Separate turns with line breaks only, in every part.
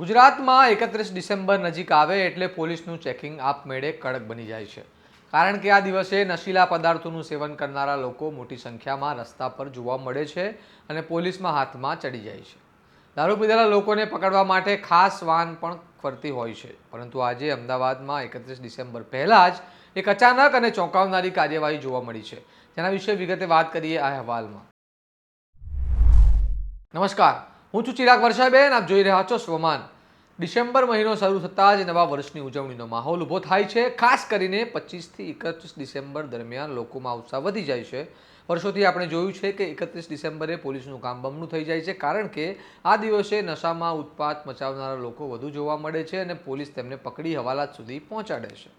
ગુજરાતમાં એકત્રીસ ડિસેમ્બર નજીક આવે એટલે પોલીસનું ચેકિંગ આપમેળે કડક બની જાય છે. કારણ કે આ દિવસે નશીલા પદાર્થોનું સેવન કરનારા લોકો મોટી સંખ્યામાં રસ્તા પર જોવા મળે છે અને પોલીસમાં હાથમાં ચડી જાય છે. દારૂ પીધેલા લોકોને પકડવા માટે ખાસ વાન પણ ફરતી હોય છે. પરંતુ આજે અમદાવાદમાં એકત્રીસ ડિસેમ્બર પહેલાં જ એક અચાનક અને ચોંકાવનારી કાર્યવાહી જોવા મળી છે. જેના વિશે વિગતે વાત કરીએ આ અહેવાલમાં. નમસ્કાર. હું છું ચિરાગ વર્ષાબેન. આપ જોઈ રહ્યા છો સ્વમાન. ડિસેમ્બર મહિનો શરૂ થતાં જ નવા વર્ષની ઉજવણીનો માહોલ ઊભો થાય છે. ખાસ કરીને પચીસથી એકત્રીસ ડિસેમ્બર દરમિયાન લોકોમાં ઉત્સાહ વધી જાય છે. વર્ષોથી આપણે જોયું છે કે એકત્રીસ ડિસેમ્બરે પોલીસનું કામ બમણું થઈ જાય છે કારણ કે આ દિવસે નશામાં ઉત્પાત મચાવનારા લોકો વધુ જોવા મળે છે અને પોલીસ તેમને પકડી હવાલાત સુધી પહોંચાડે છે.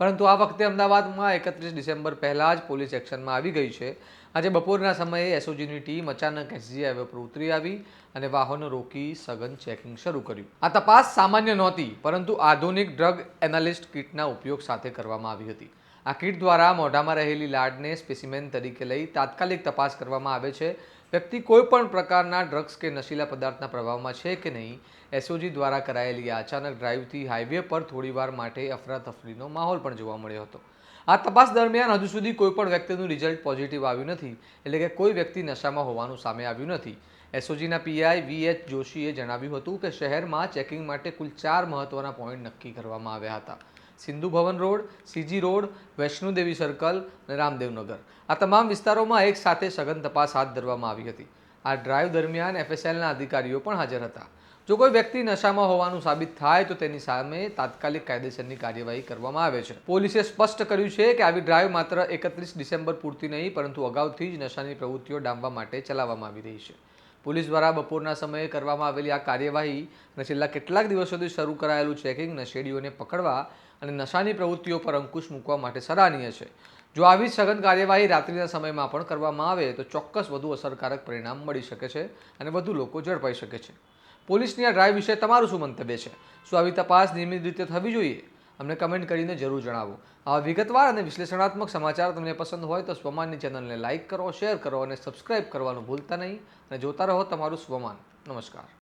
પરંતુ આ વખતે અમદાવાદમાં એકત્રીસ ડિસેમ્બર પહેલાં જ પોલીસ એક્શનમાં આવી ગઈ છે. આજે બપોરના સમયે એસઓજીની ટીમ અચાનક એસજી હાઈવે પર ઉતરી આવી અને વાહનો રોકી સઘન ચેકિંગ શરૂ કર્યું. આ તપાસ સામાન્ય નહોતી, પરંતુ આધુનિક ડ્રગ એનાલિસ્ટ કિટના ઉપયોગ સાથે કરવામાં આવી હતી. આ કિટ દ્વારા મોઢામાં રહેલી લાડને સ્પેસિમેન તરીકે લઈ તાત્કાલિક તપાસ કરવામાં આવે છે. વ્યક્તિ કોઈ પણ પ્રકારના ડ્રગ્સ કે નશીલા પદાર્થના પ્રભાવમાં છે કે નહીં એસઓજી દ્વારા કરાયેલી આ અચાનક ડ્રાઈવથી હાઈવે પર થોડીવાર માટે અફરાતફરીનો માહોલ પણ જોવા મળ્યો હતો. આ તપાસ દરમિયાન હજુ સુધી કોઈ પણ વ્યક્તિનું રિઝલ્ટ પોઝિટિવ આવ્યું નથી, એટલે કે કોઈ વ્યક્તિ નશામાં હોવાનું સામે આવ્યું નથી. એસઓજીના પીઆઈ વી એચ જોશીએ જણાવ્યું હતું કે શહેરમાં ચેકિંગ માટે કુલ ચાર મહત્વના પોઈન્ટ નક્કી કરવામાં આવ્યા હતા. Sindhu Bhavan road CG road Vaishnodevi circle અને રામદેવનગર. આ તમામ વિસ્તારોમાં એક સાથે સઘન તપાસ હાથ ધરવામાં આવી હતી. આ ડ્રાઈવ દરમિયાન એફએસએલના અધિકારીઓ પણ હાજર હતા. જો કોઈ વ્યક્તિ નશામાં હોવાનું સાબિત થાય, તો તેની સામે તાત્કાલિક કાયદેસરની કાર્યવાહી કરવામાં આવે છે. પોલીસે સ્પષ્ટ કર્યું છે કે આવી ડ્રાઈવ માત્ર એકત્રીસ ડિસેમ્બર પૂરતી નહીં, પરંતુ અગાઉથી જ નશાની પ્રવૃત્તિઓ ડામવા માટે ચલાવવામાં આવી રહી છે. પોલીસ દ્વારા બપોરના સમયે કરવામાં આવેલી આ કાર્યવાહી અને છેલ્લા કેટલાક દિવસોથી શરૂ કરાયેલું ચેકિંગ નશેડીઓને પકડવા અને નશાની પ્રવૃત્તિઓ પર અંકુશ મૂકવા માટે સરાહનીય છે. જો આવી સઘન કાર્યવાહી રાત્રિના સમયમાં પણ કરવામાં આવે, તો ચોક્કસ વધુ અસરકારક પરિણામ મળી શકે છે અને વધુ લોકો ઝડપાઈ શકે છે. પોલીસની આ ડ્રાઈવ વિશે તમારું શું મંતવ્ય છે? શું આવી તપાસ નિયમિત રીતે થવી જોઈએ? અમને કમેન્ટ કરીને જરૂર જણાવો. આવા વિગતવાર અને વિશ્લેષણાત્મક સમાચાર તમને પસંદ હોય તો સ્વમાનની ચેનલને લાઇક કરો, શેર કરો અને સબસ્ક્રાઇબ કરવાનું ભૂલતા નહીં. અને જોતા રહો તમારું સ્વમાન. નમસ્કાર.